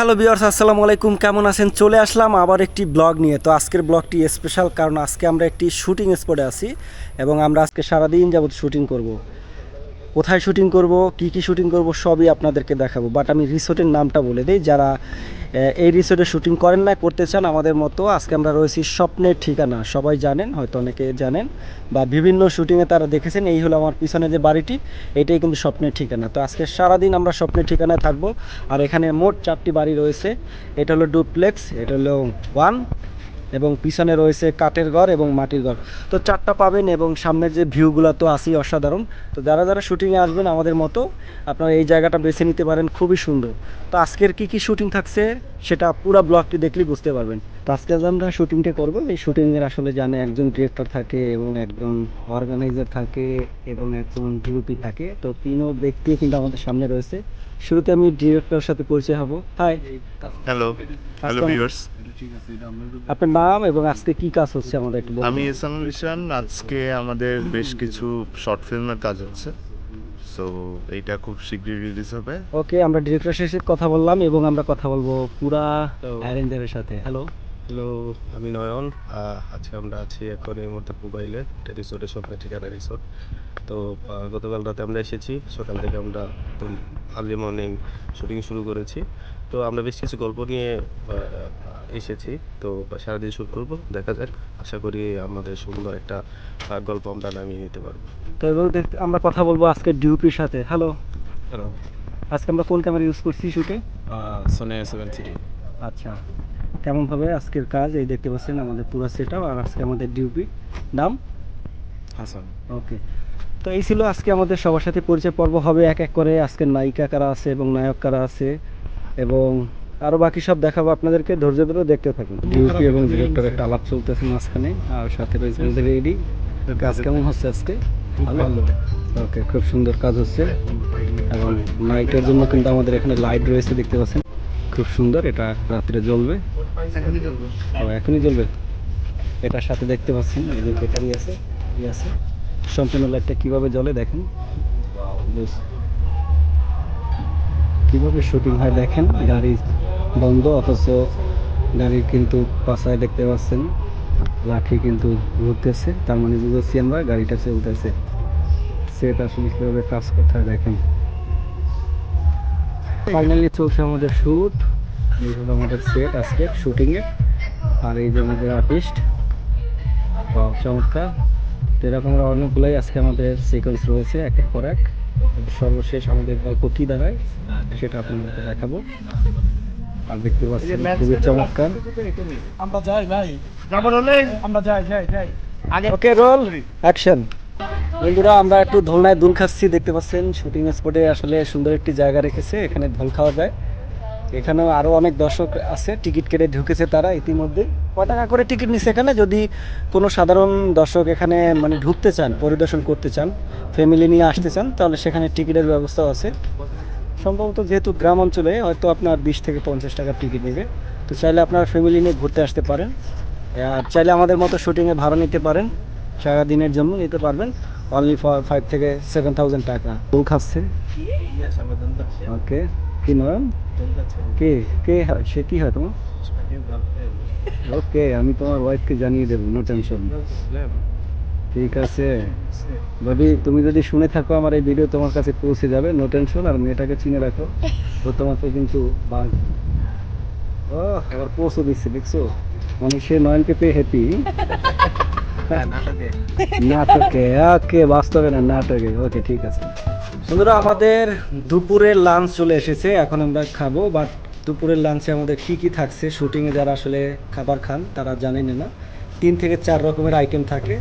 Hello বিয়ার্স আসসালামু আলাইকুম। কেমন আছেন? চলে আসলাম আবার একটি ব্লগ নিয়ে। তো আজকের ব্লগটি স্পেশাল কারণ আজকে আমরা একটি শুটিং স্পটে আছি এবং আমরা আজকে সারাদিন যাবত শুটিং করব। কোথায় শুটিং করব, কি কি শুটিং করব, সবই আপনাদেরকে দেখাবো। বাট আমি রিসোর্টের নামটা বলে দিই, যারা এই রিসোর্টে শুটিং করেন না করতে চান, আমাদের মতো আজকে আমরা রয়েছি স্বপ্নের ঠিকানা। সবাই জানেন, হয়তো অনেকে জানেন, বা বিভিন্ন শুটিংয়ে তারা দেখেছেন, এই হলো আমার পিছনে যে বাড়িটি, এটাই কিন্তু স্বপ্নের ঠিকানা। তো আজকে সারাদিন আমরা স্বপ্নের ঠিকানায় থাকব, আর এখানে মোট চারটি বাড়ি রয়েছে, এটা হলো ডুপ্লেক্স এটা হলো ওয়ান এবং পিছনে রয়েছে কাঠের ঘর এবং মাটির ঘর। তো চারটা পাবেন এবং সামনের যে ভিউগুলো তো আসি অসাধারণ। তো যারা যারা শুটিংয়ে আসবেন আমাদের মতো, আপনারা এই জায়গাটা বেছে নিতে পারেন, খুবই সুন্দর। তো আজকের কি কি শুটিং থাকছে, সেটা পুরো ব্লগটি দেখলেই বুঝতে পারবেন। তো আজকে যে আমরা শুটিংটা করব। এই শুটিংয়ের আসলে জানে একজন ডিরেক্টর থাকে এবং একজন অর্গানাইজার থাকে এবং একজন ডিউপি থাকে। তো তিনও ব্যক্তি কিন্তু আমাদের সামনে রয়েছে। শুরুতে আমি ডিরেক্টরের সাথে পরিচয় হব। Hi hello hello. ভিউয়ার্স আপনার নাম এবং আজকে কি কাজ হচ্ছে আমাদের একটু বলুন। আমি ইসানুল ইসলাম। আজকে আমাদের বেশ কিছু শর্ট ফিল্মের কাজ হচ্ছে। সো এইটা খুব শীঘ্রই রিলিজ হবে। ওকে আমরা ডিরেক্টর সাথে কথা বললাম এবং আমরা কথা বলব পুরা অ্যারেঞ্জারের সাথে। হ্যালো হ্যালো আমি নয়ন। আহ, আজকে আমরা আছি এখন এই মুহূর্তে মোবাইলে এটা রিসোর্টের স্বপ্নের ঠিকানা রিসোর্ট তো আহ, গতকাল রাতে আমরা এসেছি সকাল থেকে আমরা আর্লি মর্নিং শুটিং শুরু করেছি। তো আমরা বেশ কিছু গল্প নিয়ে আহ, এসেছি। তো সারাদিন শুট করব দেখা যাক। আশা করি আমাদের সুন্দর একটা আহ, গল্প আমরা নামিয়ে নিতে পারব। তো এবং দেখ- আমরা কথা বলব আজকে ডিউপির সাথে। হ্যালো হ্যালো আজকে আমরা কোন ক্যামেরা ইউজ করছি শুটে সোনে সেভেন থ্রি আচ্ছা। কেমন হবে আজকের কাজ এই দেখতে পাচ্ছেন আমাদের পুরো সেট আর আজকে আমাদের ডিউপি নাম হাসান। ওকে তো এই ছিল আজকে আমাদের সবার সাথে পরিচয় পর্ব। হবে এক এক করে আজকে নায়িকা কারা আছে এবং নায়ক কারা আছে এবং আরও বাকি সব দেখাবো আপনাদেরকে। ধৈর্য ধরে দেখতে থাকুন। ডিউপি এবং ডিরেক্টর একটা আলাপ চলতেছে মাঝখানে আর সাথে রয়েছে আমাদের রেডি কাজ কেমন হচ্ছে আজকে? ভালো? ওকে খুব সুন্দর কাজ হচ্ছে। এবং নাইটের জন্য কিন্তু আমাদের এখানে লাইট রয়েছে দেখতে পাচ্ছেন। খুব সুন্দর এটা রাত্রে জ্বলবে। ও এখনই জ্বলবে। এটার সাথে দেখতে পাচ্ছেন এই যে ব্যাটারি আছে ই আছে। সম্পূর্ণ লাইটটা কীভাবে জ্বলে দেখেন। কীভাবে শুটিং হয় দেখেন গাড়ি বন্ধ অথচ গাড়ি কিন্তু পাশায় দেখতে পাচ্ছেন লাঠি কিন্তু ঘুরতেছে। তার মানে বুঝেছি আমরা গাড়িটা চলতেছে। সেট আসলে কীভাবে কাজ করতে হয় দেখেন। ফাইনালি চলছে আমাদের শ্যুট এই হলো আমাদের সেট আজকে শুটিংয়ের আর এই যে আমাদের আর্টিস্ট চমৎকার। তো এরকম অনেকগুলোই আজকে আমাদের সিকোয়েন্স রয়েছে এক এক পর এক। সর্বশেষ আমাদের গল্প কী দাঁড়ায় সেটা আপনাদেরকে দেখাবো। আর দেখতে পাচ্ছি খুবই চমৎকার। আমরা যাই ভাই। আমরা যাই যাই যাই। ওকে রোল অ্যাকশন বন্ধুরা, আমরা একটু ধোলনায় দুল খাচ্ছি, দেখতে পাচ্ছেন। শুটিং স্পটে আসলে সুন্দর একটি জায়গা রেখেছে, এখানে ধোল খাওয়া যায়। এখানেও আরও অনেক দর্শক আছে, টিকিট কেটে ঢুকেছে তারা ইতিমধ্যে। কয় টাকা করে টিকিট নিচ্ছে এখানে? যদি কোনো সাধারণ দর্শক এখানে মানে ঢুকতে চান, পরিদর্শন করতে চান ফ্যামিলি নিয়ে আসতে চান, তাহলে সেখানে টিকিটের ব্যবস্থাও আছে। সম্ভবত যেহেতু গ্রাম অঞ্চলে, হয়তো আপনার বিশ থেকে পঞ্চাশ টাকার টিকিট নেবে। তো চাইলে আপনার ফ্যামিলি নিয়ে ঘুরতে আসতে পারেন। আর চাইলে আমাদের মতো শুটিংয়ে ভাড়া নিতে পারেন। সারা দিনের জন্য নিতে পারবেন। অনলি ফর ফাইভ থেকে সেভেন থাউজেন্ড টাকা। ফুল খাচ্ছে? ওকে কি নয়ন কে কে হয়? সে কি হয় তোমার? ওকে আমি তোমার ওয়াইফকে জানিয়ে দেবো নো টেনশন ঠিক আছে। ভাবি তুমি যদি শুনে থাকো আমার এই ভিডিও তোমার কাছে পৌঁছে যাবে নো টেনশন আর মেয়েটাকে চিনে রাখো। ও তোমাকে কিন্তু বাঘ। ও এবার পৌঁছে দিচ্ছে দেখছ? মানে সে নয়নকে পেয়ে হ্যাপি নাটকে। ওকে বাস্তবে না, নাটকে। ওকে, ঠিক আছে। বন্ধুরা, আমাদের দুপুরের লাঞ্চ চলে এসেছে। এখন আমরা খাব বাট দুপুরের লাঞ্চে আমাদের কি কি থাকছে? শুটিংয়ে যারা আসলে খাবার খান, তারা জানেন না। তিন থেকে চার রকমের আইটেম থাকে।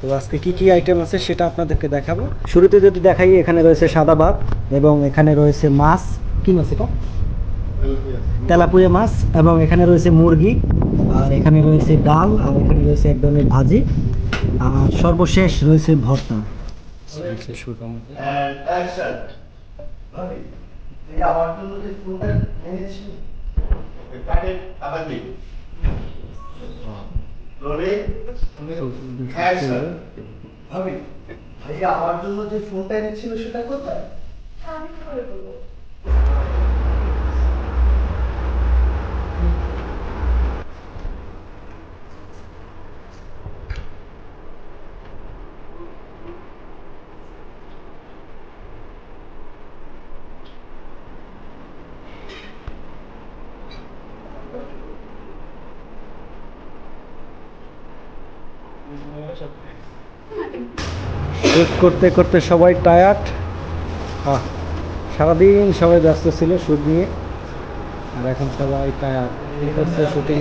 তো আজকে কি কি আইটেম আছে সেটা আপনাদেরকে দেখাবো। শুরুতে যদি দেখাই, এখানে রয়েছে সাদা ভাত এবং এখানে রয়েছে মাছ। কি মাছ এটা? তেলাপুয়া মাছ এবং এখানে রয়েছে মুরগি। আর এখানে রয়েছে ডাল আর এখানে রয়েছে এক ধরনের ভাজি আর সর্বশেষ রয়েছে ভর্তা। ভাইয়া আমার জন্য যে ফোনটা এনেছিল সেটা কোথায়? করতে করতে সবাই টায়ার্ড হ্যাঁ সারাদিন সবাই ব্যস্ত ছিল শুট নিয়ে। আর এখন সবাই টায়ার্ড হচ্ছে অবস্থা। শুটিং